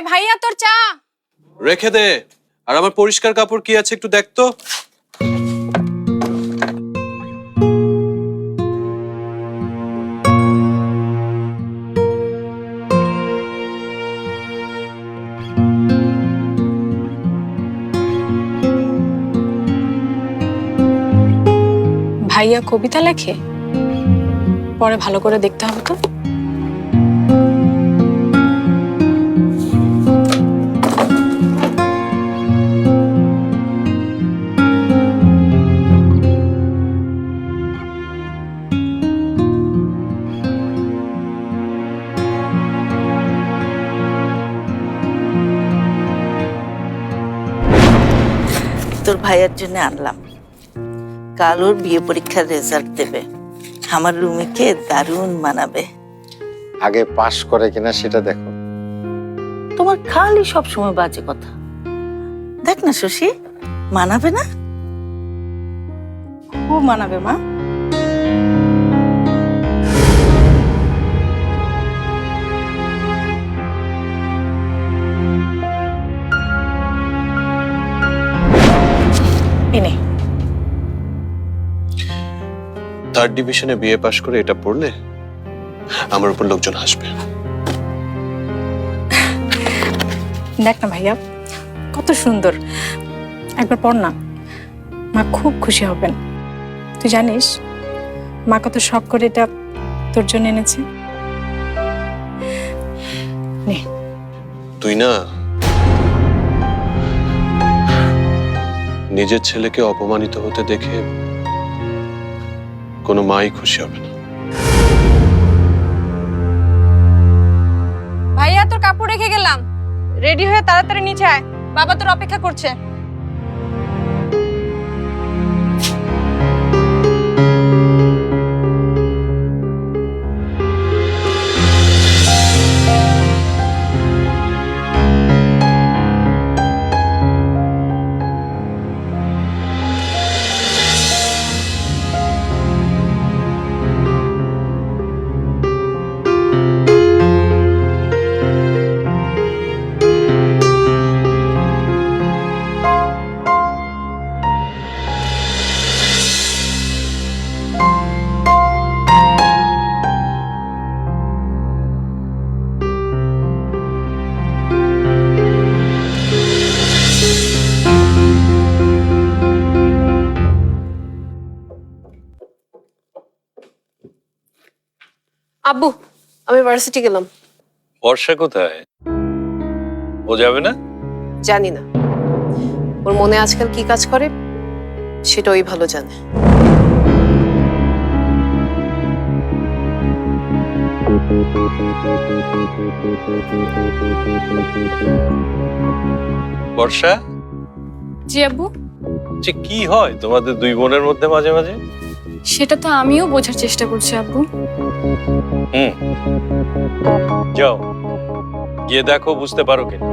এই ভাইয়া তোর চা। রেখে দে। আর আমার পরিষ্কার কাপড় কি আছে একটু দেখ তো। ভাইয়া কবিতা লেখে? পরে ভালো করে দেখতে হবে তো। তোর ভাইয়ের জন্য আনলাম। কাল ওর বিয়ে পরীক্ষার রেজাল্ট দেবে। আমার রুমিকে দারুণ মানাবে। আগে পাশ করে কিনা সেটা দেখো। তোমার খালি সব সময় বাজে কথা। দেখ না শশী মানাবে না? খুব মানাবে মা। থার্ড ডিভিশনে বিএ পাশ করে এটা পড়লে আমার উপর লোকজন হাসবে। দেখ না ভাইয়া কত সুন্দর। একবার পড় না। মা খুব খুশি হবেন। তুই জানিস মা কত শখ করে এটা তোর জন্য এনেছে? নে। তুই না নিজের ছেলেকে অপমানিত হতে দেখে কোনো মাই খুশি হবে না। ভাইয়া, তোর কাপড় রেখে গেলাম। রেডি হয়ে তাড়াতাড়ি নিচে আয়। বাবা তোর অপেক্ষা করছে। আব্বু আমি ভার্সিটি গেলাম। বর্ষা কোথায়? ও যাবে না? জানি না। ওর মনে আজকাল কি কাজ করে সেটা ওই ভালো জানে। বর্ষা? জি আব্বু। যে কি হয় তোমাদের দুই বোনের মধ্যে মাঝে মাঝে? সেটা তো আমিও বোঝার চেষ্টা করছি আব্বু। হুম। যাও। গিয়ে দেখো বুঝতে পারো কিনা।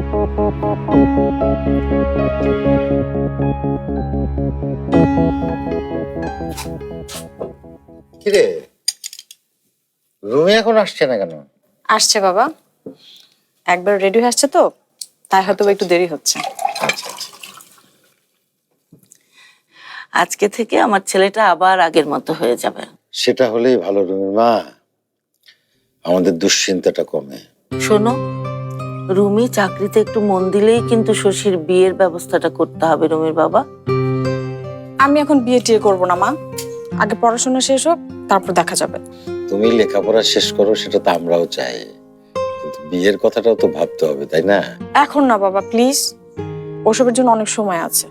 কিরে? রুমে এখন আসছে না কেন? আসছে বাবা। একবার রেডি হয়ে আসছে তো তাই হয়তো বা একটু দেরি হচ্ছে। আচ্ছা আচ্ছা। আজকে থেকে আমার ছেলেটা আবার আগের মতো হয়ে যাবে। সেটা হলেই ভালো রুমির মা। আমাদের দুশ্চিন্তাটা কমে। শোনো রুমি চাকরিতে একটু মন দিলেই কিন্তু শশীর বিয়ের ব্যবস্থাটা করতে হবে রুমির বাবা। আমি এখন বিয়ে টিয়ে করব না মা। আগে পড়াশোনা শেষ হোক তারপর দেখা যাবে। তুমি লেখাপড়া শেষ করো সেটা তো আমরাও চাই। কিন্তু বিয়ের কথাটাও তো ভাবতে হবে তাই না? এখন না বাবা প্লিজ। ওসবের জন্য অনেক সময় আছে।